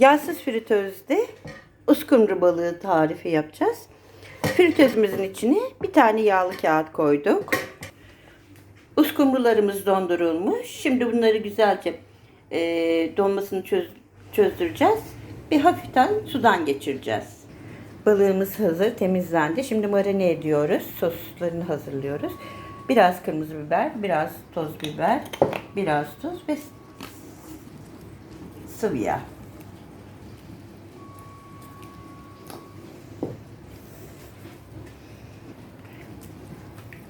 Yağsız fritözde uskumru balığı tarifi yapacağız. Fritözümüzün içine bir tane yağlı kağıt koyduk. Uskumrularımız dondurulmuş. Şimdi bunları güzelce e, donmasını çöz, çözdüreceğiz. Bir hafiften sudan geçireceğiz. Balığımız hazır, temizlendi. Şimdi marine ediyoruz. Soslarını hazırlıyoruz. Biraz kırmızı biber, biraz toz biber, biraz tuz ve sıvı yağ.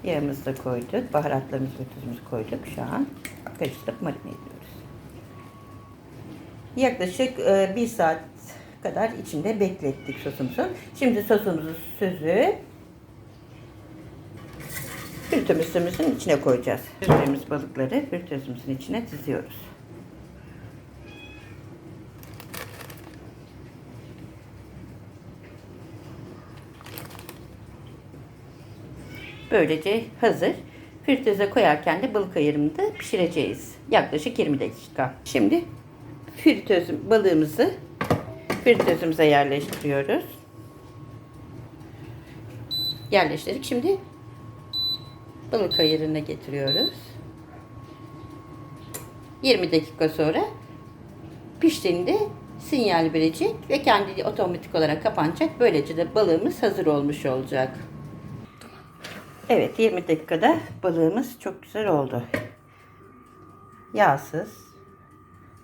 Yağımızı da koyduk. Baharatlarımızı ve tuzumuzu koyduk. Şu an karıştırıp marine ediyoruz. Yaklaşık e, bir saat kadar içinde beklettik sosumuzu. Şimdi sosumuzu süzüp fritözümüzün içine koyacağız. Süzdüğümüz balıkları fritözümüzün içine diziyoruz. Böylece hazır. Fritöze koyarken de balık ayırımında pişireceğiz. Yaklaşık 20 dakika. Şimdi fritözüm balığımızı fritözümüze yerleştiriyoruz. Yerleştirdik. Şimdi balık ayırına getiriyoruz. 20 dakika sonra piştiğinde sinyal verecek ve kendi otomatik olarak kapanacak. Böylece de balığımız hazır olmuş olacak. Evet 20 dakikada balığımız çok güzel oldu. Yağsız.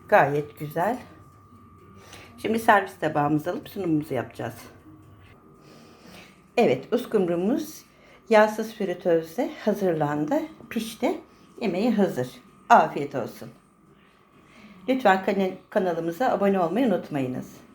Gayet güzel. Şimdi servis tabağımızı alıp sunumumuzu yapacağız. Evet uskumrumuz yağsız fritözde hazırlandı. Pişti. Yemeği hazır. Afiyet olsun. Lütfen kanalımıza abone olmayı unutmayınız.